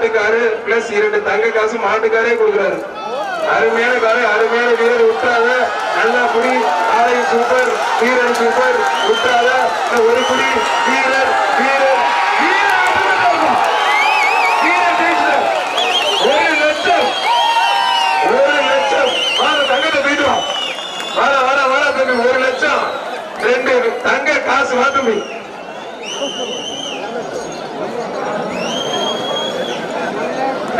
மாட்டுக்காரு plus இரண்டு தங்க காசு மாட்டுக்காரே கொடுக்குறாரு. அருமையான காரு அருமையான வீரர் விட்டாத நல்லா குடி ஆலை சூப்பர் வீரர் சூப்பர் விட்டாத ஒரு குடி வீரர் வீரர் ஒரு லட்சம் ஒரு லட்சம். வார தங்கத்தை போயிட்டு வா. வர வர வர தம்பி ஒரு லட்சம். ரெண்டு தங்க காசு வா தம்பி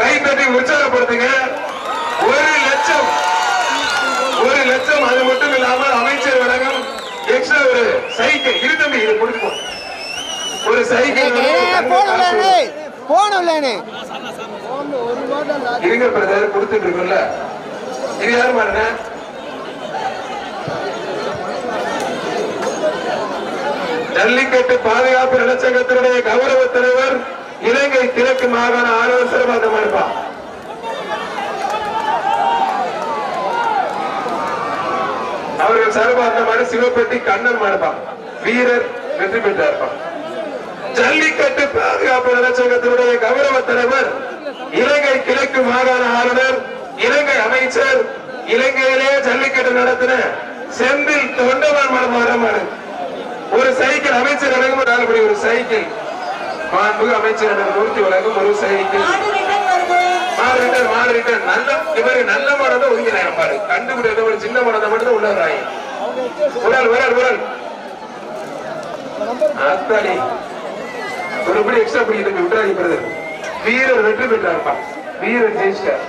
கை தட்டி உற்சாகப்படுத்துங்க. ஒரு லட்சம் ஒரு லட்சம் அது மட்டும் இல்லாமல் அமைச்சர் வழங்கும் எக்ஸ்ட்ரா ஒரு சைக்கிள். இரு தம்பி இது முடிச்சுப்போம் ஒரு சைக்கிள் போனே போனே இருங்க பிரதர் கொடுத்துட்டு இருக்குல்ல இது யாரு மாறுன ஜல்லிக்கட்டு பாதுகாப்பு நலச்சங்கத்தினுடைய கௌரவ தலைவர் இலங்கை கிழக்கு மாகாண ஆலோசனை அந்த அவர்கள் சார்பாக அந்த மனு சிவப்பட்டி கண்ணன் மனுப்பா வீரர் வெற்றி பெற்றார்பா ஜல்லிக்கட்டு பாதுகாப்பு நலச்சங்கத்தினுடைய கௌரவ தலைவர் இலங்கை கிழக்கு மாகாண ஆளுநர் இலங்கை அமைச்சர் இலங்கையிலே ஜல்லிக்கட்டு நடத்தின செந்தில் தொண்டமான் மனம் ஒரு சைக்கிள் அமைச்சர் வழங்கும் ஒரு சைக்கிள். மாண்புகு அமைச்சர் மூர்த்தி வழங்கும் ஒரு ரிட்டர் மாடு ரிட்டர் நல்ல இவருக்கு நல்ல மாடை ஒதுங்கி நேரம் பாரு கண்டுபிடி ஒரு சின்ன மாடை மட்டும் உள்ள வராங்க உடல் உடல் உடல் அத்தாடி. ஒரு படி எக்ஸ்ட்ரா படி இதுக்கு விட்டுறாங்க பிரதர் வீரர் வெற்றி பெற்றார்ப்பா. வீரர் ஜெயிச்சிட்டார்.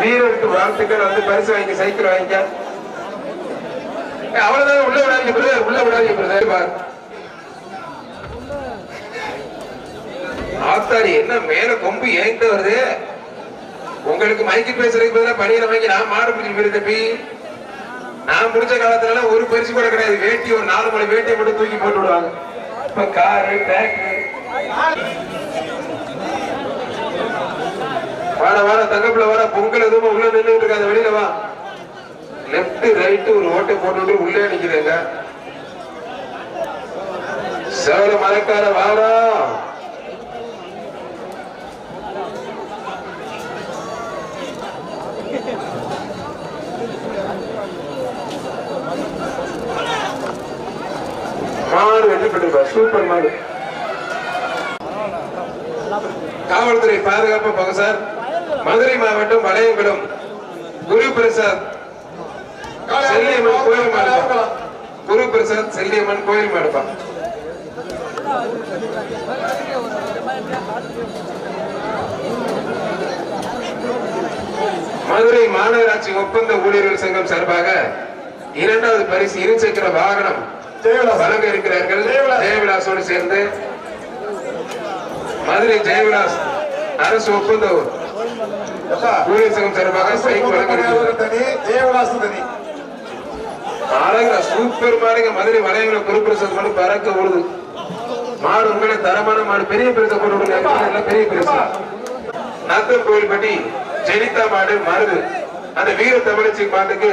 வீரருக்கு வாழ்த்துக்கள். வந்து பரிசு வாங்கி சைக்கிள் வாங்கிக்க. அவ்வளவுதான் உள்ள விடாதீங்க பிரதர். உள்ள விடாதீங்க பிரதர். ஆத்தாடி என்ன மேல கொம்பு ஏங்கிட்டு வருது? உங்களுக்கு மைக்கு பேசுறதுக்கு பதிலாக பணியில வாங்கி நான் மாடு பிடிச்சி போயிரு தம்பி. நான் முடிச்ச காலத்துல எல்லாம் ஒரு பரிசு கூட கிடையாது. வேட்டி ஒரு நாலு மணி வேட்டியை மட்டும் தூக்கி போட்டு விடுவாங்க. இப்ப காரு பேக்கு வாட வாட தங்கப்புல வாட. பொங்கல் எதுவும் உள்ள நின்றுட்டு இருக்காது. வெளியில வா. லெப்ட் ரைட் ஒரு ஓட்டை போட்டுட்டு உள்ளே நிக்கிறேங்க. சேவல மலைக்கார வாடா. மாடு வெற்றி பெற்றிருப்பா சூப்பர் மாடு. காவல்துறை பாதுகாப்பு பகுசார் மதுரை மாவட்டம் வளையங்குளம் குரு பிரசாத் செல்லியம்மன் கோயில் மாடுப்பா. குரு பிரசாத் செல்லியம்மன் கோயில் மாடுப்பா. மதுரை மாநகராட்சி ஒப்பந்த ஊழியர்கள் சங்கம் சார்பாக இரண்டாவது பரிசு இருசக்கர வாகனம் வழங்க இருக்கிறார்கள். ஜெயவிலாசோடு சேர்ந்து மதுரை ஜெயவிலாஸ் அரசு ஒப்பந்த சங்கம் சார்பாக அழகா சூப்பர் மாடுங்க மதுரை வளையங்கள குருபிரசாத் மாடு பறக்க ஓடுது மாடு உண்மையிலே தரமான மாடு. பெரிய பெருசா விடுங்க. எல்லாம் பெரிய பெருசா. நாத்தம் கோயில்பட்டி ஜெனிதா மாடு மருது. அந்த வீர தமிழச்சி மாட்டுக்கு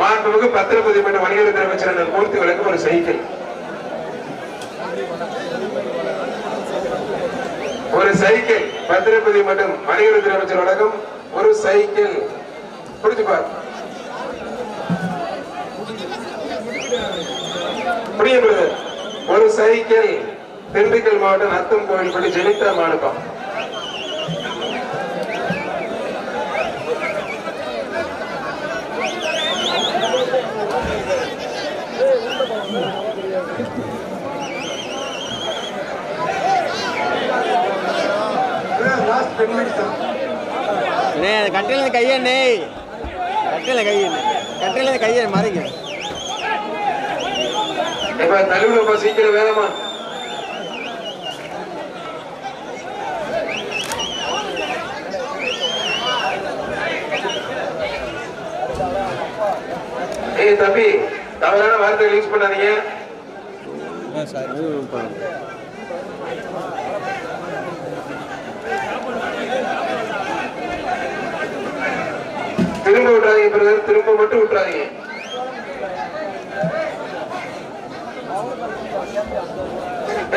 மாண்புமிகு பத்திரப்பதி மற்றும் வணிகத்துறை அமைச்சர் மூர்த்தி வழங்கும் ஒரு சைக்கிள். ஒரு சைக்கிள் பத்திரபதி மற்றும் வணிகத்துறை அமைச்சர் வழங்கும் ஒரு சைக்கிள். புரிஞ்சு பாரு. புரியும் ஒரு சைக்கிள் திண்டுக்கல் மாவட்டம் அத்தம் கோவில் பள்ளி ஜெனிதா மாடுப்பா அண்ணே அது கட்டையில கையண்ணே கட்டையில கையண்ணே கட்டையில கையை மறைங்க. இப்ப தள்ளுவிடப்பா சீக்கிரம் வேகமா. ஏய் தம்பி தவறான வார்த்தைகள் யூஸ் பண்ணாதீங்க. திரும்ப விட்டுறாதீங்க பிரதர் திரும்ப மட்டும் விட்டுறாதீங்க.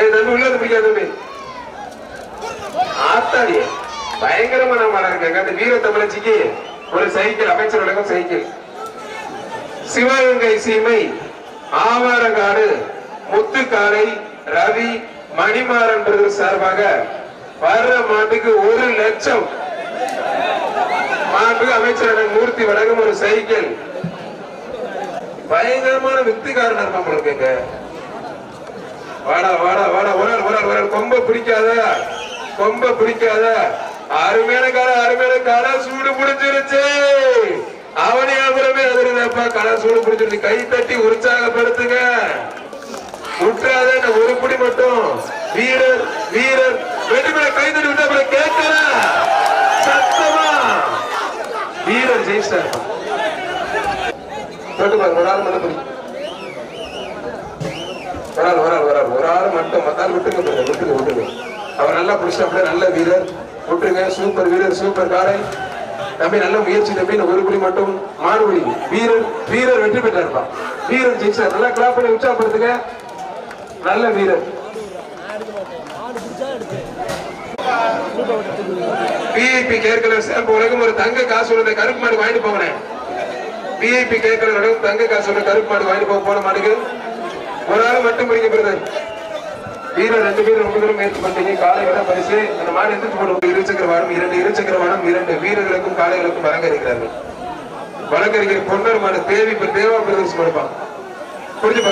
ஏய் தம்பி உள்ள பிடிக்காத தம்பி. பயங்கரமான மரம் அந்த வீர தமிழச்சிக்கு ஒரு சைக்கிள் அமைச்சர் உலகம் சைக்கிள். சிவகங்கை சீமை ஆவாரங்காடு முத்துக்காலை ரவி மணிமாறன் பிரதர் சார்பாக வர்ற மாட்டுக்கு ஒரு லட்சம். மாண்பு அமைச்சர் மூர்த்தி வழங்கும் ஒரு சைக்கிள். பயங்கரமான வித்துக்காரன் இருப்பான் இருக்குங்க வாடா வாடா வாடா ஒரு ஆள் ஒரு ஒரு கொம்ப பிடிக்காத கொம்ப பிடிக்காத. அருமையான கால அருமையான கால சூடு பிடிச்சிருச்சு. அவனியாபுரமே அதிர்ந்தப்பா கலை சூடு பிடிச்சிருச்சு. கை தட்டி உற்சாகப்படுத்துங்க. விட்டுறாத உருப்படி ஒரு புடி மட்டும். வீரர் வீரர். வெட்டுக்குள்ள கை தட்டி விட்டா கேட்கல வீரர் ஜெயிச்சிட்டார். தொட்டு பாருங்க ஒரு ஆள் மட்டும் பிடி ஒரு ஆள் ஒரு ஆள் ஒரு ஆள் ஒரு ஆள் மட்டும் மத்தால் விட்டுங்க பாருங்க, விட்டுங்க விட்டுங்க அவர் நல்லா பிடிச்சாப்ல நல்ல வீரர். விட்டுருங்க சூப்பர் வீரர் சூப்பர் காரை. தம்பி நல்ல முயற்சி தம்பி ஒரு புடி மட்டும். மாறுபடி வீரர் வீரர் வெற்றி பெற்றாருப்பா. வீரர் ஜெயிச்சார். நல்லா கிளாப் பண்ணி உற்சாகப்படுத்துங்க. நல்ல வீரர். பிஐபி கேட்கல சிறப்பு உலகம் ஒரு தங்க காசு உள்ள கருப்பு மாடு வாங்கிட்டு போங்கண்ணே. விஐபி கேட்கல தங்க காசு உள்ள கருப்பு மாடு வாங்கிட்டு போக போன மாட்டுக்கு ஒரு ஆள் மட்டும் பிடிக்க பிரதர் வீரர் ரெண்டு பேரும் ரொம்ப தூரம் முயற்சி பண்ணீங்க காலை விட பரிசு. அந்த மாடு எடுத்து போன இருசக்கர வாரம் இரண்டு இருசக்கர வாரம் இரண்டு வீரர்களுக்கும் காளைகளுக்கும் வழங்கறிக்கிறார்கள் வழங்கறிக்கிற பொன்னர் மாடு தேவி இப்ப தேவா பிரதர்ஸ் கொடுப்பான் புரிஞ்சு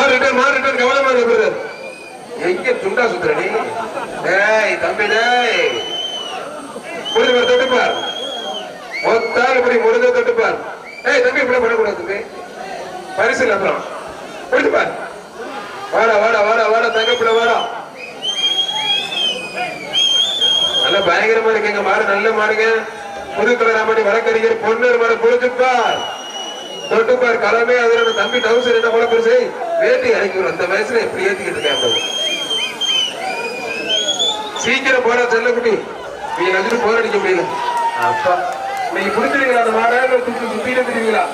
மாறிட்டேன் மாறிட்டேன் கவனமா இரு எங்க துண்டா சுத்துற டேய் தம்பி டேய். புரிஞ்சு பாரு தொட்டுப்பார். மொத்தால் இப்படி முடிஞ்ச தொட்டுப்பார். ஏய் தம்பி இப்படி பண்ணக்கூடாது தம்பி. பரிசு அப்புறம். புரிஞ்சு பார் வாடா வாடா வாடா வாடா தங்கப்பிட வாடா. நல்ல பயங்கரமா இருக்குங்க மாடு நல்ல மாடுங்க. புது கலராமணி வழக்கறிஞர் பொன்னர் மாடு புரிஞ்சுப்பார் தொட்டுப்பார் கலமே அதோட தம்பி டவுசர் என்ன போல பெருசு? வேட்டி இறக்கி அந்த வயசுல எப்படி ஏத்திக்கிட்டு இருக்கேன் பாரு. சீக்கிரம் போடா செல்லக்குட்டி நீ நச்சுட்டு போர் அடிக்க முடியல. அப்பா நீங்க புடிச்சிருக்கீங்களா அந்த மாடை சுத்தி சுத்திட்டு தெரியுங்களா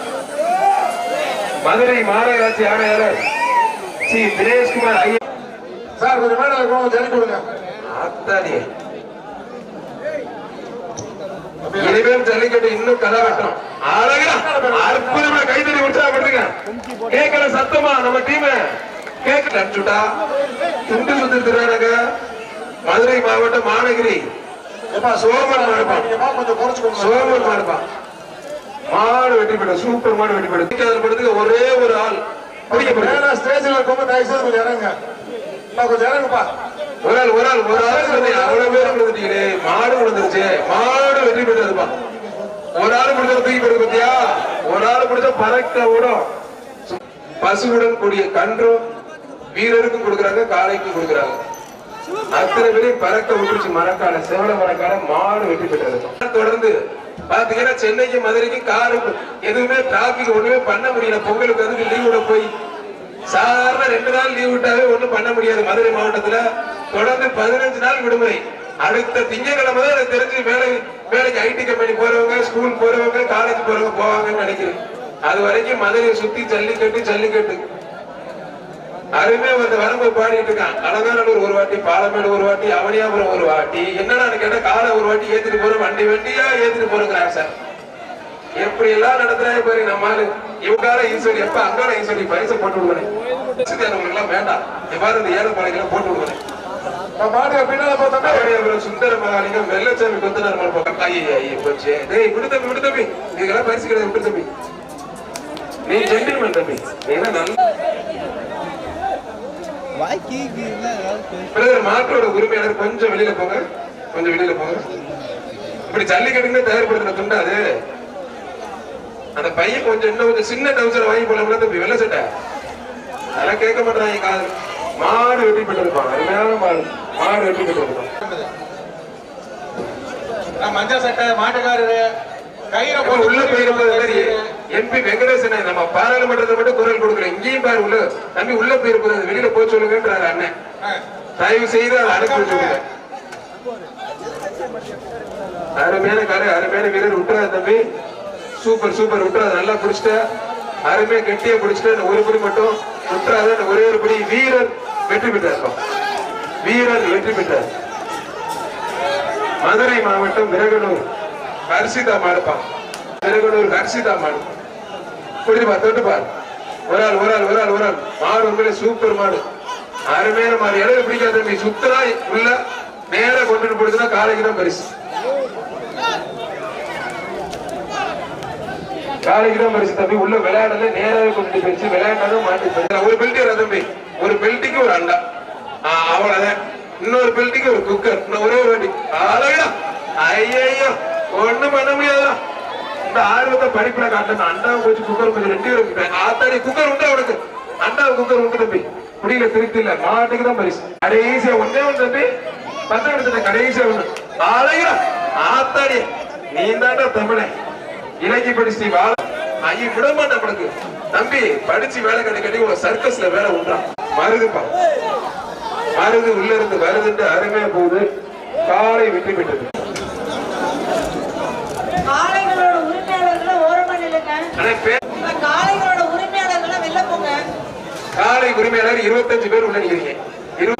மதுரை மாநகராட்சி ஆணையாளர் ஸ்ரீ தினேஷ்குமார் ஐயா. சார் கொஞ்சம் மேடம் இருக்கணும் ஜெனி கொடுங்க. ஆத்தாடி. இனிமேல் ஜல்லிக்கட்டு இன்னும் கதாகட்டம் அழகா. அற்புதமா கைதறி உற்சாகப்படுத்துங்க கேட்கல சத்தமா நம்ம டீம் கேட்கல அனுப்பிச்சுட்டா துண்டு சுத்தி திருவாரங்க மதுரை மாவட்டம் மாநகிரி. சோமன் மாடுப்பா. நீங்கப்பா கொஞ்சம் குறைச்சுக்கோங்க சோமன் மாடுப்பா. மாடு வெற்றி பெற்ற சூப்பர் மாடு வெற்றி பெற்ற ஒரே ஒரு ஆள். ஸ்டேஜ்ல செய்து கொஞ்சம் இறங்குங்க. நான் கொஞ்சம் இறங்குப்பா. ஒரு ஆள் ஒரு ஆள் ஒரு ஆள். அவ்வளவு பேர் விழுந்துட்டீங்களே மாடு விழுந்துருச்சு மாடு வெற்றி பெற்றதுப்பா ஒரு ஆள் முடிஞ்ச தூக்கி போடுது பத்தியா? ஒரு ஆள் முடிஞ்ச பறக்க விடும் பசுவுடன் கூடிய கன்றும் வீரருக்கும் கொடுக்குறாங்க காளைக்கும் கொடுக்குறாங்க. அத்தனை பேரையும் பறக்க விட்டுருச்சு மரக்கான சேவல மரக்கான மாடு வெட்டி பெற்றது. தொடர்ந்து பாத்தீங்கன்னா சென்னைக்கு மதுரைக்கு காரு எதுவுமே டிராபிக் ஒண்ணுமே பண்ண முடியல. பொங்கலுக்கு வந்து லீவ் விட போய் சாதாரண ரெண்டு நாள் லீவ் விட்டாவே ஒண்ணும் பண்ண முடியாது மதுரை மாவட்டத்துல. தொடர்ந்து பதினஞ்சு நாள் விடுமுறை. அடுத்த திங்கட்கிழமை தான் எனக்கு தெரிஞ்சு வேலை வேலைக்கு ஐடி கம்பெனி போறவங்க ஸ்கூல் போறவங்க காலேஜ் போறவங்க போவாங்கன்னு நினைக்கிறேன். அது வரைக்கும் மதுரையை சுத்தி ஜல்லிக்கட்டு ஜல்லிக்கட்டு. அருமே வந்து வரம்பு பாடிட்டு இருக்கான். அலங்காநல்லூர் ஒரு வாட்டி பாலமேடு ஒரு வாட்டி அவனியாபுரம் ஒரு வாட்டி. என்னடா கேட்டா காலை ஒரு வாட்டி ஏத்திட்டு போறோம் வண்டி வண்டியா ஏத்திட்டு போறோங்கிறாங்க சார். எப்படி எல்லாம் நடத்துறாங்க பாரு நம்ம இவங்கால ஈஸ்வரி எப்ப அங்கால ஈஸ்வரி பரிசு போட்டு விடுவேன். எல்லாம் வேண்டாம். எவ்வாறு இந்த ஏழை பாளைகளை போட்டு விடுவேன். நான் மாடு பின்னால சுந்தர வெள்ளச்சாமி கொத்தனார் போச்சு. டேய் விடு தம்பி விடு தம்பி. இதுக்கெல்லாம் பரிசு கிடையாது விடு தம்பி. நீ ஜென்டில்மேன் தம்பி. நீ நல்ல பிரதர் மாட்டோட உரிமையாளர் கொஞ்சம் வெளியில போங்க. கொஞ்சம் வெளியில போங்க. இப்படி ஜல்லிக்கட்டுன்னு தயார்படுத்தின துண்டா அது? அந்த பையன் கொஞ்சம் இன்னும் கொஞ்சம் சின்ன டவுசர் வாங்கி போல தம்பி வெள்ள சட்டை. அதெல்லாம் கேட்க மாட்டாங்க காது மாடு வெட்டி பெற்றிருப்பான் அருமையான மாடு மாடு வெட்டி பெற்றிருப்பான் மஞ்சள் சட்டை மாட்டுக்காரரு கயிறை அப்ப உள்ள போயிருப்பது எம்பி வெங்கடேசன் நம்ம பாராளுமன்றத்தை மட்டும் குரல் கொடுக்குறோம் இங்கேயும் பாரு உள்ள தம்பி உள்ள போயிருப்பது வெளியில போய் சொல்லுங்கன்றாரு அண்ணன் தயவு செய்து அதை அனுப்பி வச்சுருங்க அருமையான காரை அருமையான வீரர் விட்டுறாரு தம்பி சூப்பர் சூப்பர் விட்டுறாரு நல்லா பிடிச்சிட்ட அருமையா கெட்டியா பிடிச்சிட்டு இந்த ஒரு படி மட்டும் குற்றாத அந்த ஒரே ஒரு படி வீரர் வெற்றி பெற்றார். வீரர் வெற்றி பெற்றார். மதுரை மாவட்டம் விரகனூர். ஹர்ஷிதா மாடுப்பா. விரகனூர் ஹர்ஷிதா மாடு. புரியுது பார் தொட்டு பார் ஒரு ஆள் ஒரு ஆள் ஒரு ஆள் ஒரு ஆள். மாடு உண்மையிலே சூப்பர் மாடு. அருமையான மாடு. இடையில பிடிக்காத நீ சுத்தரா உள்ள நேரம் கொண்டு போடுச்சுன்னா காலைக்கு தான் பரிசு. வேலைக்கு தான் பரிசு தம்பி உள்ள விளையாடல நேராவே கொண்டு போயிடுச்சு. விளையாண்டாலும் மாட்டி போயிடுச்சு. ஒரு பெல்ட் வர தம்பி. ஒரு பெல்ட்டுக்கு ஒரு அண்டா. அவ்வளவுதான். இன்னொரு பெல்ட்டுக்கு ஒரு குக்கர். இன்னும் ஒரே ஒரு வாட்டி அழகா ஐயோ ஒண்ணும் பண்ண முடியாதா இந்த ஆர்வத்தை படிப்புல காட்டணும் அண்டாவை போச்சு குக்கர் கொஞ்சம் ரெண்டு பேரும் ஆத்தாடி குக்கர் உண்டு அவனுக்கு அண்டாவை குக்கர் உண்டு தம்பி. முடியல திருப்தி இல்ல. மாட்டுக்கு தான் பரிசு. கடைசியா ஒன்னே ஒன்று தம்பி. பத்து எடுத்துட்டேன் கடைசியா ஒண்ணு. அழகா ஆத்தாடி நீ தாண்டா தமிழன். இலங்கை படிச்சு வாழ ஐயோ விட மாட்டேன் உனக்கு தம்பி படிச்சு வேலை கிடைக்கட்டி உங்க சர்க்கஸ்ல வேலை உண்டா? மருதுப்பா மருது உள்ள இருந்து வருதுன்னு அருமையா போகுது. காலை வெற்றி பெற்றது காளைகளோட உரிமையாளர்களை ஓரமா நில்லுங்க. காளைகளோட உரிமையாளர்களை வெளில போங்க. காலை உரிமையாளர் இருபத்தஞ்சு பேர் உள்ள நிக்கிறீங்க இரு-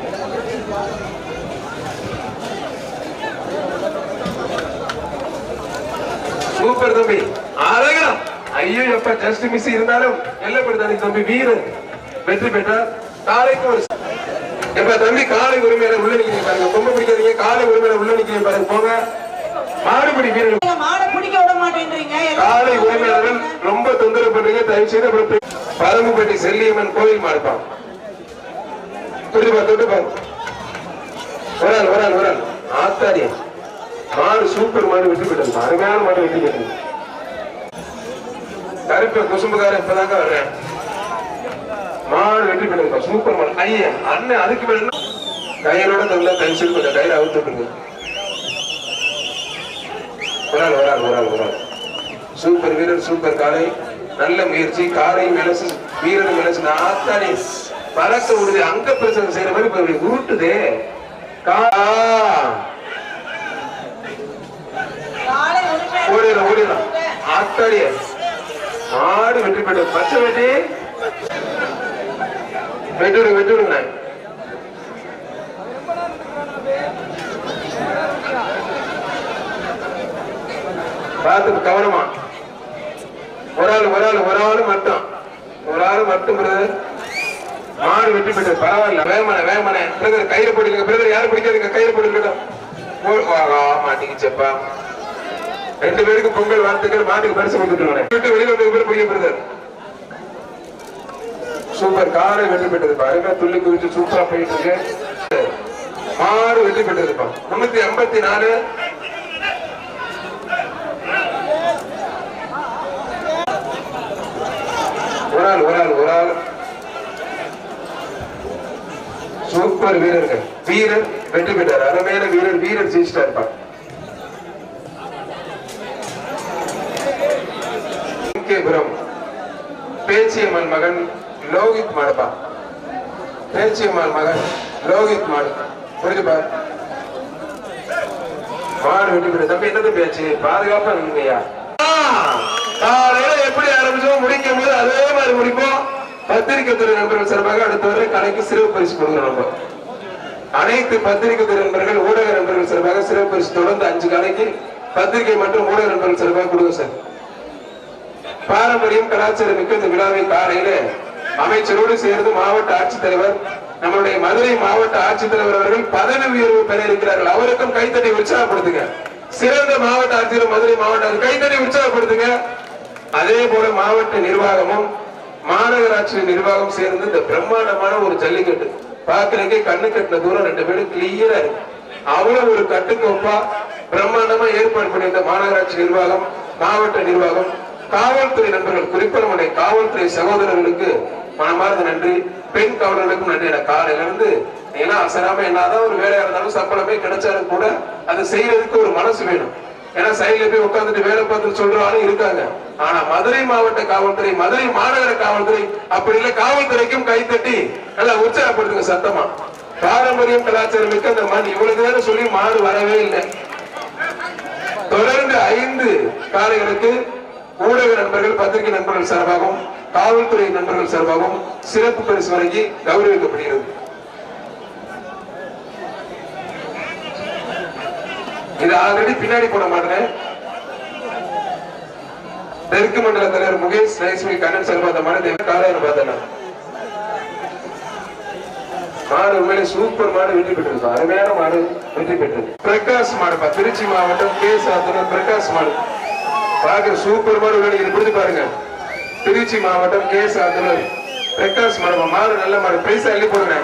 சூப்பர் தம்பி. அழகா ஐயோ எப்ப ஜஸ்ட் மிஸ் இருந்தாலும் எல்லப்படுத்தாடி தம்பி வீரர் வெற்றி பெற்றார். காலைக்கு ஒரு எப்ப தம்பி காலை உரிமையாளர் உள்ள நிக்கிறீங்க பாருங்க. கொம்பு பிடிக்காதீங்க. காலை உரிமையாளர் உள்ள நிக்கிறீங்க பாருங்க. போங்க. மாடுபிடி வீரர் நீங்க மாடை பிடிக்க விட மாட்டேன்றீங்க. காலை உரிமையாளர்கள் ரொம்ப தொந்தரவு பண்றீங்க. தயவு செய்து அப்புறம் பரம்புப்பட்டி செல்லியம்மன் கோயில் மாடுப்பான் தொட்டுப்பா தொட்டுப்பா ஒரு ஆள் ஒரு ஆள் ஒரு ஆள். ஆத்தாடி. மாடு சூப்பர் மாடு விட்டு பெற்றது. அருமையான மாடு விட்டு பெற்றது. கருப்பு குசும்புக்காரன் இப்பதாங்க வர்றேன் மாடு வெற்றி போயிடுங்க சூப்பர் மாடு. ஐயா அண்ணன் அதுக்கு மேல என்ன? தந்தா கொஞ்சம் கையில அவுத்து விட்டுருங்க. ஒரு ஆள் ஒரு ஆள் சூப்பர் வீரர் சூப்பர் காலை நல்ல முயற்சி. காரை விலசு வீரர் விலசு நாத்தானே. பறக்க விடுது அங்க பிரச்சனை செய்யற மாதிரி இப்ப உருட்டுதே. கா- ஓடிடலாம் உரிமையாளர் ஓடிடலாம் ஆத்தாடி ஆடு வெற்றி பெற்று பச்சை வெட்டி வெட்டி விடுங்க வெட்டி விடுங்க பார்த்து கவனமா. ஒரு ஆள் ஒரு ஆள் ஒரு ஆள் மட்டும். ஒரு ஆள் மட்டும் பிரதர். மாடு வெற்றி பெற்றது பரவாயில்ல. வேகமான வேகமான. பிரதர் கையில போட்டுருக்க பிரதர் யாரும் பிடிக்காதுங்க. கையில போட்டுருக்கோம் செப்பா ரெண்டு பேருக்கு பொங்கல் வாழ்த்துக்கள் மாட்டுக்கு பரிசு கொடுத்துட்டு விட்டு வந்து பேர் பிரதர் சூப்பர். காரை வெற்றி பெற்றது பாருங்க. துள்ளி குதிச்சு சூப்பரா போயிட்டு இருக்கு. ஆறு வெற்றி பெற்றதுப்பா முன்னூத்தி ஐம்பத்தி நாலு. ஒரு ஆள் ஒரு ஆள் ஒரு ஆள். சூப்பர் வீரர்கள். வீரர் வெற்றி பெற்றார். அருமையான வீரர் வீரர் ஜெயிச்சிட்டா இருப்பான் கேபுரம் பேச்சியம்மன் மகன் லோகித் மாடுப்பா. பேச்சியம்மன் மகன் லோகித் மாடு. புரிஞ்சுப்பா மாடு வெட்டி தம்பி என்னது பேச்சு? பாதுகாப்பா நின்மையா காலையில எப்படி ஆரம்பிச்சோம் முடிக்கும் போது அதே மாதிரி முடிப்போம். பத்திரிகை துறை நண்பர்கள் சார்பாக அடுத்த வரை கலைக்கு சிறப்பு பரிசு கொடுங்க நம்ம. அனைத்து பத்திரிகை துறை நண்பர்கள் ஊடக நண்பர்கள் சார்பாக சிறப்பு பரிசு தொடர்ந்து அஞ்சு கலைக்கு பத்திரிகை மற்றும் ஊடக நண்பர்கள் சார்பாக கொடுங்க சார். பாரம்பரியம் கலாச்சாரம் மிக்க இந்த விழாவை காலையில அமைச்சரோடு சேர்ந்து மாவட்ட ஆட்சித்தலைவர் நம்மளுடைய மதுரை மாவட்ட ஆட்சித்தலைவர் அவர்கள் பதவி உயர்வு பெற இருக்கிறார்கள். அவருக்கும் கைத்தட்டி உற்சாகப்படுத்துங்க. சிறந்த மாவட்ட ஆட்சியர் மதுரை மாவட்ட கைத்தட்டி உற்சாகப்படுத்துங்க. அதே போல மாவட்ட நிர்வாகமும் மாநகராட்சி நிர்வாகம் சேர்ந்து இந்த பிரம்மாண்டமான ஒரு ஜல்லிக்கட்டு. பாக்குறதுக்கே கண்ணு கட்டின தூரம் ரெண்டு பேரும் கிளியரா இருக்கு. அவ்வளவு ஒரு கட்டுக்கோப்பா பிரம்மாண்டமா ஏற்பாடு பண்ணியிருந்த மாநகராட்சி நிர்வாகம் மாவட்ட நிர்வாகம் காவல்துறை நண்பர்கள் குறிப்பா நம்முடைய காவல்துறை சகோதரர்களுக்கு மனமார்ந்த நன்றி. பெண் காவலர்களுக்கும் நன்றி. என காலையில இருந்து ஏன்னா அசராம என்னதான் ஒரு வேலையா இருந்தாலும் சம்பளமே கிடைச்சாலும் கூட அது செய்யறதுக்கு ஒரு மனசு வேணும். ஏன்னா சைடுல போய் உட்காந்துட்டு வேலை பார்த்து சொல்றாலும் இருக்காங்க. ஆனா மதுரை மாவட்ட காவல்துறை மதுரை மாநகர காவல்துறை அப்படி இல்ல காவல்துறைக்கும் கைத்தட்டி நல்லா உற்சாகப்படுத்துங்க சத்தமா. பாரம்பரியம் கலாச்சாரம் மிக்க அந்த மண். இவ்வளவு நேரம் சொல்லி மாடு வரவே இல்லை. தொடர்ந்து ஐந்து காலைகளுக்கு ஊடக நண்பர்கள் பத்திரிகை நண்பர்கள் சார்பாகவும் காவல்துறை நண்பர்கள் சார்பாகவும் சிறப்பு பரிசு வழங்கி கௌரவிக்கப்படுகிறது. இது ஆல்ரெடி பின்னாடி போட மாட்டேன். தெற்கு மண்டல தலைவர் முகேஷ் ரைஸ்மி கண்ணன் சார்பாக மனதை காலையில் பார்த்தேன் மாடு உண்மையிலே சூப்பர் மாடு வெற்றி பெற்றிருக்கும் அருமையான மாடு வெற்றி பெற்றது. பிரகாஷ் மாடுப்பா திருச்சி மாவட்டம் கே சாத்தன பிரகாஷ் மாடு. பாக்குற சூப்பர் மாடு வேணும் புரிஞ்சு பாருங்க. திருச்சி மாவட்டம் கே சாத்தனூர் பிரகாஷ் மாடு மாடு நல்ல மாடு. பைசா அள்ளி போடுங்க.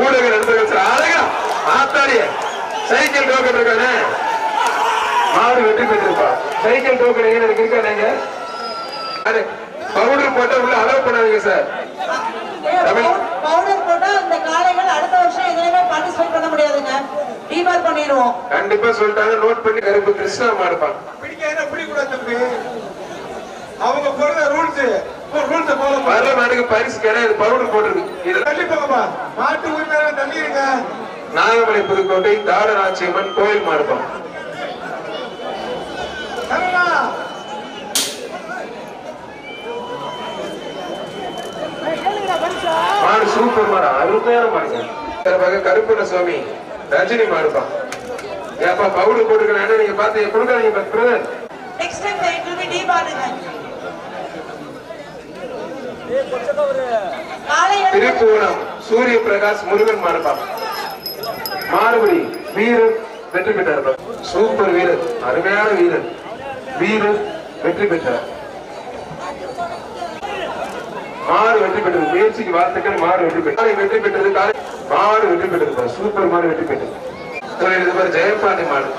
ஊடக நண்பர்கள் சார் அழகா ஆத்தாடிய சைக்கிள் டோக்கன் இருக்கானே? மாடு வெற்றி பெற்றிருப்பா. சைக்கிள் டோக்கன் எங்க எனக்கு இருக்கா நீங்க பவுடர் போட்டா உள்ள அலோவ் பண்ணாதீங்க சார் பவுடர் போட்டா அந்த காளைகள் அடுத்த வருஷம் எதுலையுமே பார்ட்டிசிபேட் பண்ண முடியாதுங்க. டிபார் பண்ணிடுவோம். கண்டிப்பா சொல்லிட்டாங்க. நோட் பண்ணி கருப்பு கிருஷ்ணா மாடுப்பான் பிடிக்க பிடிக்கூடாது தம்பி? அவங்க போடுற ரூல்ஸ் ரூல்ஸ் வர்ற மாட்டுக்கு பரிசு கிடையாது பவுடர் போட்டிருக்கு. இது தள்ளி போங்கப்பா. மாட்டு உரிமையாளர் தள்ளி இருங்க. நாகமலை புதுக்கோட்டை தாரநாச்சியம்மன் கோயில் மாடுப்பான் மாடு சூப்பர் மாடு. அருமையான மாடுங்க கருப்பண்ண சுவாமி. ரஜினி மாடுப்பான் ஏப்பா பவுடர் போட்டுருக்கேன். நீங்க பார்த்து கொடுக்காதீங்க brother. Next time it will be டிபாருங்க காளைகள் திருப்புவனம் சூரிய பிரகாஷ் முருகன் மாடுப்பான் மாறுபடி வீரர் வெற்றி பெற்றார் சூப்பர் வீரர் அருமையான வீரர். வீரர் வெற்றி பெற்றார். மாறு வெற்றி பெற்றது. முயற்சிக்கு வாழ்த்துக்கள் மாறு வெற்றி பெற்றது. வெற்றி பெற்றது காலை மாறு வெற்றி பெற்றது. சூப்பர் மாறு வெற்றி பெற்றது. இதுல ஜெயபாண்டி மாடு.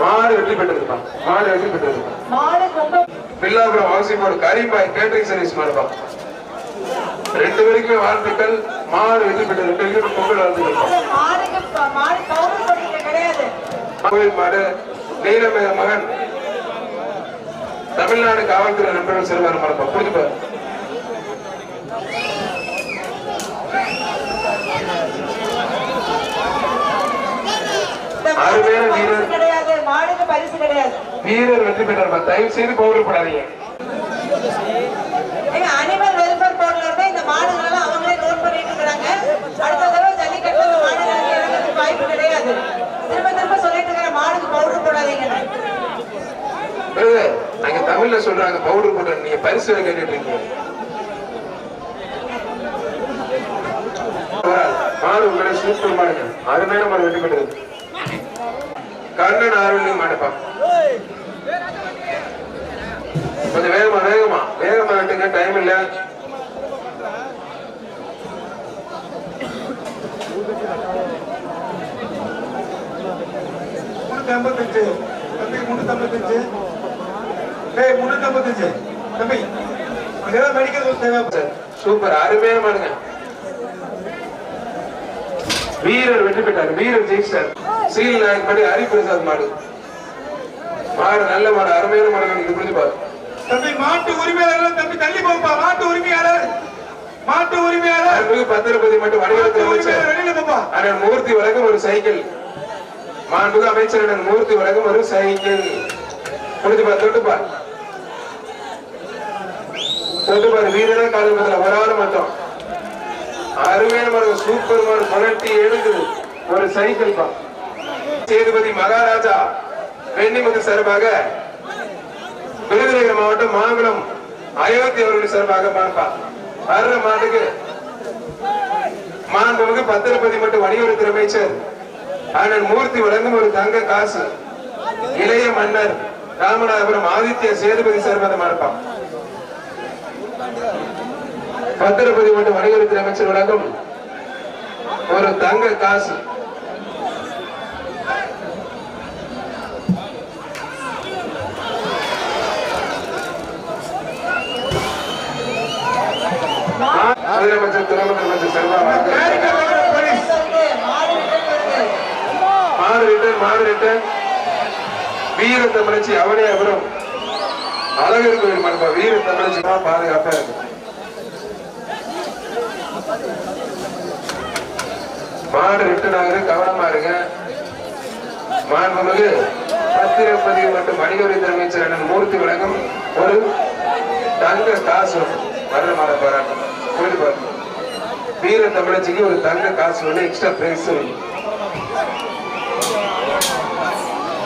மாடு வெற்றி பெற்றிருப்பா மாடு வெற்றி பெற்றிருப்பா மாடு ரொம்ப பில்லாபுரம் ஹவுசிங் மாடு கரீபாய் கேட்டரிங் சர்வீஸ் மாடுப்பா. ரெண்டு பேருக்குமே வாழ்த்துக்கள். மாடு வெற்றி பெற்றது. ரெண்டு பேருக்குமே பொங்கல் வாழ்த்துக்கள் மாடு நீலமேக மகன். தமிழ்நாடு காவல்துறை நண்பர்கள் சிறுவர் மரப்பா புரிஞ்சுப்பா? அருமையான வீரர். மாடுக்கு பரிசு கிடையாது. வீரர் வெற்றி பெற்றார்ப்பா தயவு செய்து பவுடர் போடாதீங்க அனிமல் வெல்ஃபேர் போர்ட்ல இருந்து இந்த மாடுகளை அவங்களே நோட் பண்ணிட்டு இருக்காங்க அடுத்த தடவை ஜல்லிக்கட்டு மாடுகளுக்கு வாய்ப்பு கிடையாது. திரும்ப திரும்ப சொல்லிட்டு இருக்கிற மாடுக்கு பவுடர் பிரதர், அங்க தமிழ்ல சொல்றாங்க பவுடர் போட்டு நீங்க பரிசு கேட்டுட்டு இருக்கீங்க. மாடு உங்களை சூப்பர் மாடுங்க. அருமையான மாடு வெற்றி பெற்றது. கண்ணன் ஆரோக்கியம் மாடுப்பா கொஞ்சம் வேகமா வேகமா வேகமா வெட்டுங்க டைம் இல்ல. முன்னூத்தி ஐம்பத்தஞ்சு தம்பி முன்னூத்தி ஐம்பத்தஞ்சு ஏய் முன்னூத்தி ஐம்பத்தஞ்சு தம்பி அங்க ஏதாவது மெடிக்கல் தேவை சூப்பர். அருமையான மாடுங்க வீரர் வெற்றி பெற்றார். வீரர் ஜெயிச்சார். சீல் நாயக் படி ஹரிபிரசாத் மாடு. மாடு நல்ல மாடு அருமையான மாடு இது புரிஞ்சு பாரு. தம்பி மாட்டு உரிமையாளர் தம்பி தள்ளி போப்பா மாட்டு உரிமையாளர். மாட்டு உரிமையாளர். அன்புக்கு பத்திரப்பதி மட்டும் உரிமையாளர் அமைச்சர் அண்ணன் மூர்த்தி வழங்கும் ஒரு சைக்கிள். மாண்புக்கு அமைச்சர் அண்ணன் மூர்த்தி வழங்கும் ஒரு சைக்கிள். புரிஞ்சு பாரு தொட்டு பாரு. தொட்டு பாரு வீரரே காலத்துல ஒரு ஆள் மட்டும். அருமையான மாடு சூப்பர் மாடு புரட்டி எழுந்து ஒரு சைக்கிள் பா சேதுபதி மகாராஜா வெண்ணிமுத்து சார்பாக விருதுநகர் மாவட்டம் மாங்குளம் அயோத்தி அவர்கள் சார்பாக பார்ப்பா. வர்ற மாட்டுக்கு மாண்புமிகு பத்திரப்பதி மற்றும் வணிகத்துறை அமைச்சர் அண்ணன் மூர்த்தி வழங்கும் ஒரு தங்க காசு இளைய மன்னர் ராமநாதபுரம் ஆதித்ய சேதுபதி சார்பாக பார்ப்பான் பத்திரப்பதி மற்றும் வணிகத்துறை அமைச்சர் வழங்கும் ஒரு தங்க காசு முதலமைச்சர் துணை முதலமைச்சர் செல்வா வழங்கும் வீர தமிழச்சி அவனே அவரும். அழகர் கோயில் மரபா வீர தமிழச்சி தான் பாதுகாப்பா இருக்கு. மாடு ரிட்டர்ன் ஆகுது கவனமா இருங்க. மாண்புமிகு பத்திரப்பதிவு மற்றும் வணிகவரித்துறை அமைச்சர் அண்ணன் மூர்த்தி வழங்கும் ஒரு தங்க காசு வர்ற மாத போராட்டம். வீர தமிழச்சிக்கு ஒரு தங்க காசு ஒன்று எக்ஸ்ட்ரா பிரைஸ்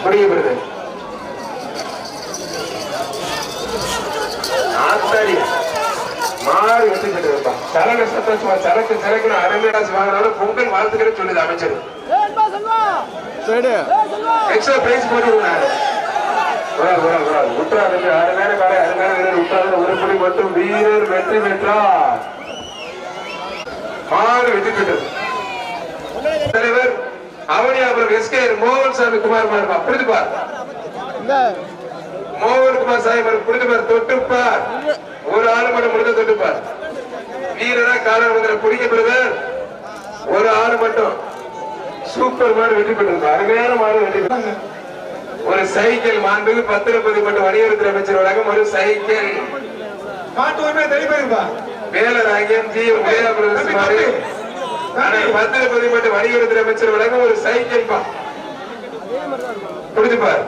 முடியப்படுது ஆத்தாடி மாடு வெற்றி பெற்றிருப்பா சரக்கு சத்தோஷமா சரக்கு சரக்குன்னு வாங்கினாலும் பொங்கல் வாழ்த்துக்களை சொல்லுது அமைச்சர். சரி எக்ஸ்ட்ரா பிரைஸ் போட்டு விடுறாரு விடாது விடாது விடாது விட்டுறாரு அருமையான காலை அருமையான வீரர் விட்டாரு ஒரு புடி மட்டும் வீரர் வெற்றி பெற்றார். ஆறு வெற்றி பெற்றது தலைவர் அவனியாபுரம் எஸ்கே மோகன் சாமி குமார் மாறுபா புரிஞ்சுப்பார் மோகன் குமார் சாமி புரிஞ்சுப்பார் தொட்டுப்பார் ஒரு ஆள் மட்டும் முடிஞ்ச தொட்டுப்பார் வீரரா காலர் முதல்ல பிடிக்கப்படுவர் ஒரு ஆளு மட்டும் சூப்பர் மாடு வெற்றி பெற்றிருக்கும் அருமையான மாடு வெற்றி ஒரு சைக்கிள் மாண்புக்கு பத்திரப்பதி மட்டும் வணிகத்துறை அமைச்சர் வழங்கும் ஒரு சைக்கிள். மாட்டு உரிமையை தெளிப்பாயிருப்பா வேலராகியம் ஜி உதயா பிரதேச ஆனால் பத்திரப்பதி மட்டும் வணிகத்துறை அமைச்சர் ஒரு சைக்கிள் பா புரிஞ்சுப்பார்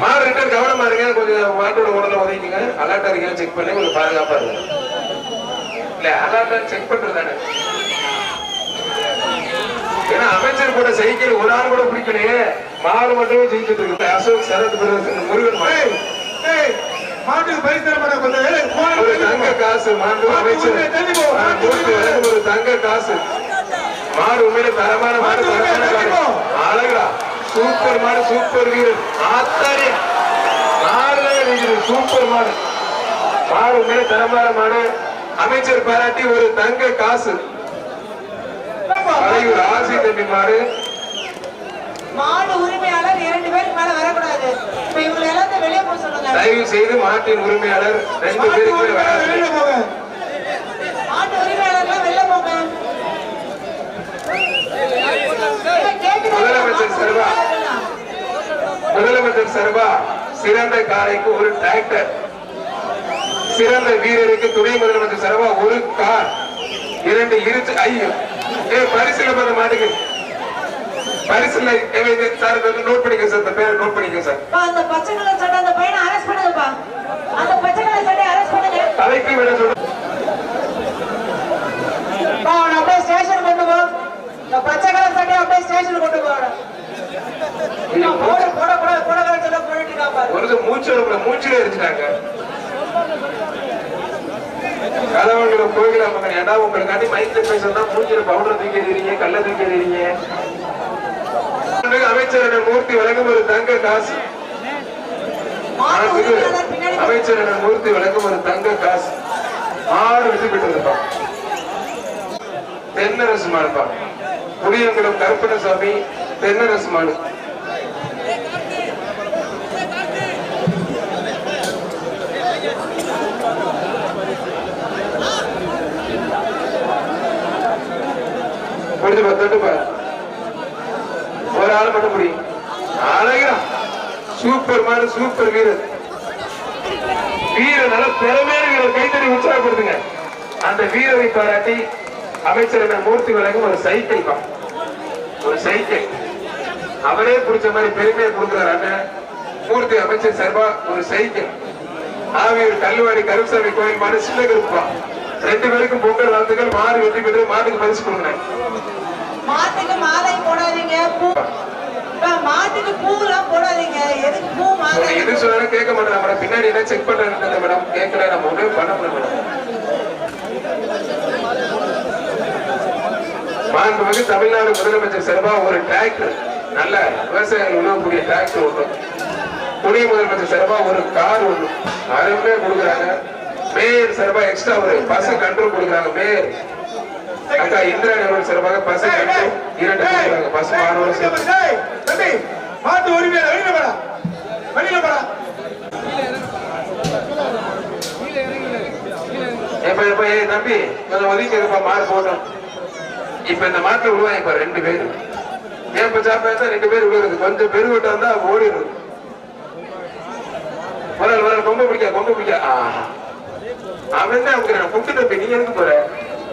மாடு ரிட்டர்ன் கவனமா இருங்க. கொஞ்சம் மாட்டோட உடல உதவிக்குங்க அலர்ட்டா இருக்கீங்க செக் பண்ணி கொஞ்சம் பாதுகாப்பா இருங்க இல்ல அலர்ட்டா செக் பண்றது தானே. ஏன்னா அமைச்சர் கூட சைக்கிள் ஒரு ஆள் கூட பிடிக்கலையே. மாடு மட்டுமே ஜெயிச்சிட்டு இருக்கு. அசோக் சரத் முருகன் மாடு. மாட்டுக்கு பரிசு தர மாட்டேன் கொஞ்சம் ஏய், போன ஒரு தள்ளி தங்க. காசு மாண்பு அமைச்சர் ஒரு தங்க காசு. மாடு உண்மையில தரமான மாடு தரமான மாடு. அழகா சூப்பர் மாடு சூப்பர் வீரர் மாடு வீரர் சூப்பர் மாடு. மாடு உண்மையில தரமான மாடு. அமைச்சர் பாராட்டி ஒரு தங்க காசு. ஆசி தம்பி மாடு. மாடு உரிமையாளர் இரண்டு பேருக்கு மேல வரக்கூடாது. இப்ப இவங்களை எல்லாத்தையும் வெளியே போக சொல்லுங்க. தயவு செய்து மாட்டின் உரிமையாளர் ரெண்டு பேருக்கு மேல போங்க. மாட்டு உரிமையாளர்லாம் போங்க? முதலமைச்சர் செல்வா. முதலமைச்சர் சர்பா சிறந்த காரைக்கு ஒரு டிராக்டர் சிறந்த வீரருக்கு துணை முதலமைச்சர் சர்பா ஒரு கார் இரண்டு இருச்சு ஐயோ. ஏ பரிசுல பண்ண மாட்டுக்கு. பரிசுல சார் நோட் பண்ணிக்க சார் இந்த பேரை நோட் பண்ணிக்க சார் அந்த பச்சை கலர் சட்டை அந்த பையனை அரெஸ்ட் பண்ணுங்கப்பா அந்த பச்சை கலர் சட்டை அரெஸ்ட் பண்ணுங்க தலைக்கு விட சொல்ல அவனை அப்படியே ஸ்டேஷன் கொண்டு போ இந்த பச்சை கலர் சட்டையை அப்படியே ஸ்டேஷன் கொண்டு போ அவனை. இவன் போட போட போட போட கலர் இருக்கான் பாரு. ஒரு மூச்சு. மூச்சுல எரிச்சிட்டாங்க கதவங்களை கோயில மக்கள் ஏன்னா உங்களுக்காண்டி மைக்ல பேசுறதா மூஞ்சில பவுடர் தூக்கி எறிறீங்க கல்ல தூக்கி எறிறீங்க அமைச்சர் மூர்த்தி வழங்கும் ஒரு தங்க காசு. மாட்டு மாண்புமிகு அமைச்சர் மூர்த்தி வழங்கும் ஒரு தங்க காசு. ஆறு வெற்றி இருப்பான் தென்னரசு மாடுப்பான் புளியங்குளம் கருப்பணசாமி தென்னரசு மாடு. முடிஞ்சு தொட்டு பாரு ஒரு ஆள் மட்டும் முடி அழகா சூப்பர் மாடு சூப்பர் வீரர். வீரர் நல்ல திறமையான வீரர். கைத்தறி உற்சாகப்படுத்துங்க. அந்த வீரரை பாராட்டி அமைச்சர் மூர்த்தி வழங்கும் ஒரு சைக்கிள் தான் ஒரு சைக்கிள். அவரே பிடிச்ச மாதிரி பெருமையை கொடுக்கிறாரு மூர்த்தி அமைச்சர் சார்பா ஒரு சைக்கிள். ஆவியூர் கல்லுவாடி கருப்பசாமி கோயில் மாடு சின்ன கருப்பா ரெண்டு பேருக்கும் பொங்கல் வாழ்த்துக்கள். மாடு வெற்றி பெற்று மாட்டுக்கு பரிசு கொடுங்க மாட்டுக்கு மாலை போடாதீங்க. பூ அப்பா, மாட்டுக்கு பூலாம் போடாதீங்க. எதுக்கு பூ மாலை? எது சொன்னாலும் கேட்க மாட்டேன் மேடம். பின்னாடி என்ன செக் பண்றேன் மேடம். கேட்கல நம்ம ஒண்ணுமே பண்ண முடியல மாண்புமிகு தமிழ்நாடு முதலமைச்சர் சார்பா ஒரு டிராக்டர் நல்ல விவசாயிகள் உணவக்கூடிய டிராக்டர் ஒன்று துணை முதலமைச்சர் சார்பா ஒரு கார் ஒன்று அருமையா கொடுக்குறாங்க. மேயர் சார்பா எக்ஸ்ட்ரா ஒரு பஸ் கண்ட்ரோல் கொடுக்குறாங்க. மேயர். அக்கா அவர்கள் இரண்டு மாட்டு வெளியில போடா. வெளியில போடா. தம்பி கொஞ்சம் மாடு போட்டோம். இப்ப இந்த மாட்டுல விழுவாங்க இப்ப ரெண்டு பேரு. ஏன் ரெண்டு பேர் விழுகிறது கொஞ்சம் பெருவட்டம் இருந்தா ஓடிடுது வரல் வரல் கொம்ப பிடிக்க கொம்ப பிடிக்க. ஆஹா. அவன் தான் அவங்க கூப்பிட்டு தம்பி நீ எதுக்கு போற?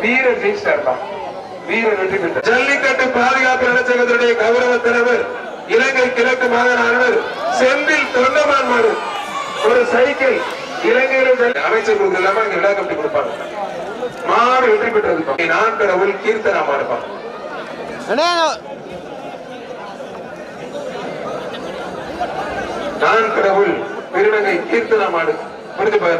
வீரர் ஜெயிச்சிட்டாருப்பா. வீரர் வெற்றி பெற்றார். ஜல்லிக்கட்டு பாதுகாப்பு நலச்சங்கத்தினுடைய கௌரவ தலைவர் இலங்கை கிழக்கு மாகாண ஆளுநர் செந்தில் தொண்டமான் மாடு. ஒரு சைக்கிள் இலங்கையில அமைச்சர் கொடுக்க இல்லாம இங்க விழா கட்டி கொடுப்பாங்க. மாடு வெற்றி பெற்றது நான் கடவுள் கீர்த்தனா மாடுப்பா அண்ணே நான் கடவுள் திருநங்கை கீர்த்தனா மாடு. புரிஞ்சு பாரு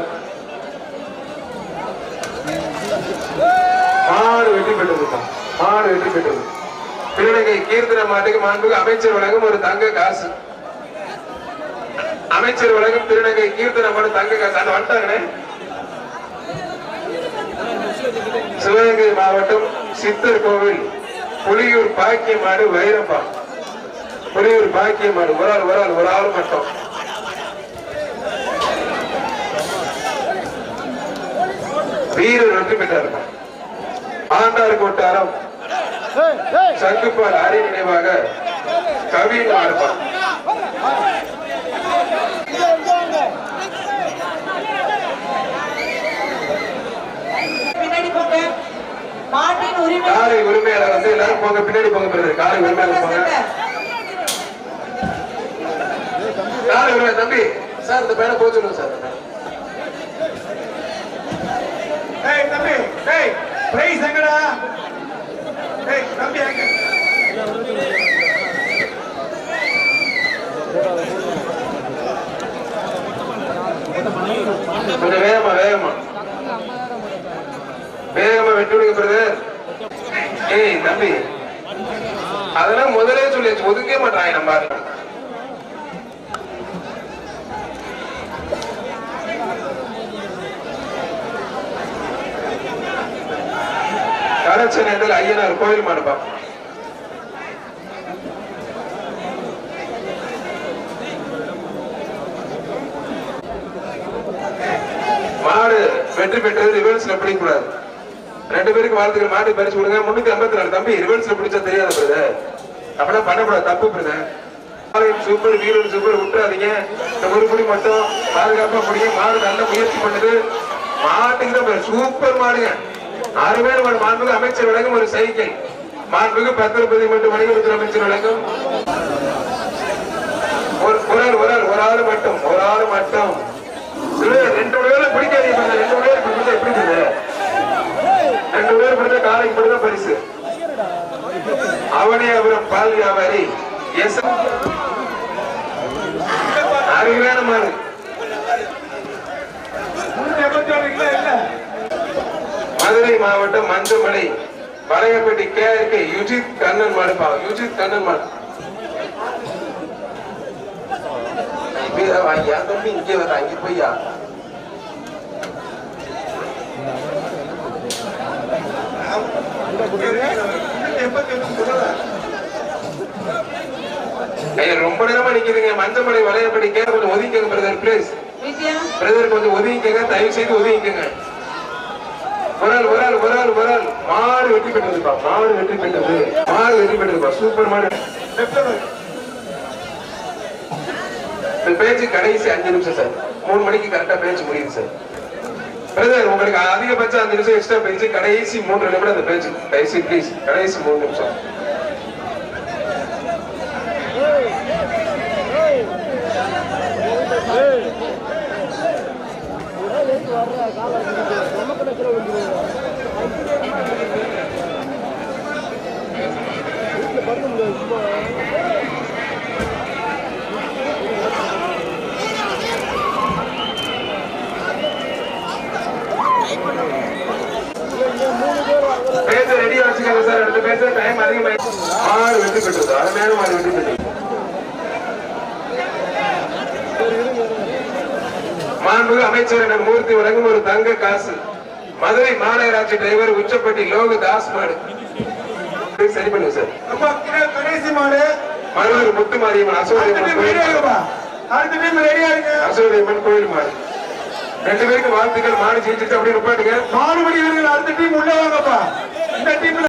மாடு வெற்றி பெற்றிருக்கும் மாடு வெற்றி பெற்றது. திருநங்கை கீர்த்தன மாட்டுக்கு மாண்புக்கு அமைச்சர் வழங்கும் ஒரு தங்க காசு. அமைச்சர் வழங்கும் திருநங்கை கீர்த்தன மாடு தங்க காசு. அது வந்துட்டாங்கண்ணே. சிவகங்கை மாவட்டம் சித்தர் கோவில் புலியூர் பாக்கியமாடு வைரப்பா புலியூர் பாக்கியமாடு ஒரு ஆள் ஒரு ஆள் ஒரு ஆள் மட்டும். வீரர் வெற்றி பெற்றார் ஆண்டார் கொட்டாரம். சங்குப்பால் அரை நினைவாக மாட்டின் உரிமை. காலை உரிமையாளர் வந்து எல்லாரும் போங்க பின்னாடி போங்க பிரதர். காலை உரிமையாளர் போங்க. காலை உரிமை தம்பி. சார் இந்த பையனை போக சொல்லுங்க சார். ஏய் தம்பி ஏய். பிரைஸ் எங்கடா ஏய் தம்பி எங்க கொஞ்சம் வேகமா வேகமா வேகமா வெட்டி விடுங்க பிரதர் ஏய் தம்பி அதெல்லாம் முதலே சொல்லியாச்சு ஒதுக்கவே மாட்டாங்க நம்ம ஆளுங்க. கரச்சனத்தில் ஐயனார் கோயில் மாடுப்பா மாடு வெற்றி பெற்றது ரிவர்ஸ்ல பிடிக்கூடாது ரெண்டு பேருக்கு வாழ்த்துக்கள். மாட்டு பரிசு கொடுங்க. முன்னூத்தி ஐம்பத்தி நாலு தம்பி ரிவர்ஸ்ல பிடிச்சா தெரியாது பிரதர் அப்படிலாம் பண்ணக்கூடாது. தப்பு பிரதர் சூப்பர் வீரர் சூப்பர் விட்டுறாதீங்க. இந்த ஒரு புடி மட்டும் பாதுகாப்பா பிடிங்க மாடு நல்ல முயற்சி பண்ணுது. மாட்டுக்கு தான் சூப்பர் மாடுங்க. அருமையான ஒரு மாண்புக்கு அமைச்சர் வழங்கும் ஒரு சைக்கிள் மாண்புக்கு பத்திரப்பதி மட்டும் வணிகத்துறை அமைச்சர் வழங்கும். ஒரு குரல் உரல் ஒரு ஆள் ஒரு ஆள் மட்டும் ஒரு ஆள் மட்டும். ரெண்டு பேரும் பிடிக்காதீங்க ரெண்டு பேரும் பிடிச்சா எப்படி ரெண்டு பேரும் பிடிச்ச காலைக்கு மட்டும் தான் பரிசு. அவரும் பால் வியாபாரி எஸ். அருமையான மாடு முன்னூத்தி எண்பத்தி ஆறு இல்ல இல்ல மதுரை மாவட்டம் மஞ்சமலை வளையப்பட்டி கேஆர்கே யுஜித் கண்ணன் மாடுப்பா யுஜித் கண்ணன் மாடு. வாங்கியா தம்பி இங்கே வர அங்கே போய்யா ஐயா ரொம்ப நேரமா நிக்கிறீங்க. மஞ்சமலை வளையப்பட்டி கே கொஞ்சம் ஒதுக்கிங்க பிரதர் ப்ளீஸ் பிரதர் கொஞ்சம் ஒதுங்கிக்கங்க தயவு செய்து ஒதுங்கிக்கங்க. ஒரு ஆள் ஒரு ஆள் ஒரு ஆள் மாடு வெற்றி பெற்றதுப்பா மாடு வெற்றி பெற்றது. மாடு வெற்றி பெற்றதுப்பா சூப்பர் மாடு. இந்த பேச்சு கடைசி அஞ்சு நிமிஷம் சார். மூணு மணிக்கு கரெக்டா பேச்சு முடியுது சார். பிரதர் உங்களுக்கு அதிகபட்சம் அஞ்சு நிமிஷம் எக்ஸ்ட்ரா பேச்சு கடைசி மூன்று நிமிடம் அந்த பேச்சு. கடைசி ப்ளீஸ் கடைசி மூணு நிமிஷம் பேச ரெடியா வச்சுக்கோங்க சார் அடுத்த பேச டைம் அதிகமாயிடுச்சு மாடு வெற்றி பெற்றது அருமையான மாடு வெற்றி பெற்றது மாண்புகு அமைச்சர் என மூர்த்தி வழங்கும் ஒரு தங்க காசு மதுரை மாநகராட்சி டிரைவர் உச்சப்பட்டி லோகு தாஸ் மாடு. சரி பண்ணுங்க சார். அப்பா கடைசி மாடு. மருதூர் முத்து மாரியம்மன் ரெடியா கோயில் மாடு. ரெண்டு பேருக்கு வாழ்த்துக்கள் மாடு ஜெயிச்சிட்டு அப்படியே நிப்பாட்டுங்க மாடுபடி வீரர்கள் அடுத்த டீம் உள்ள வாங்கப்பா. இந்த டீம்ல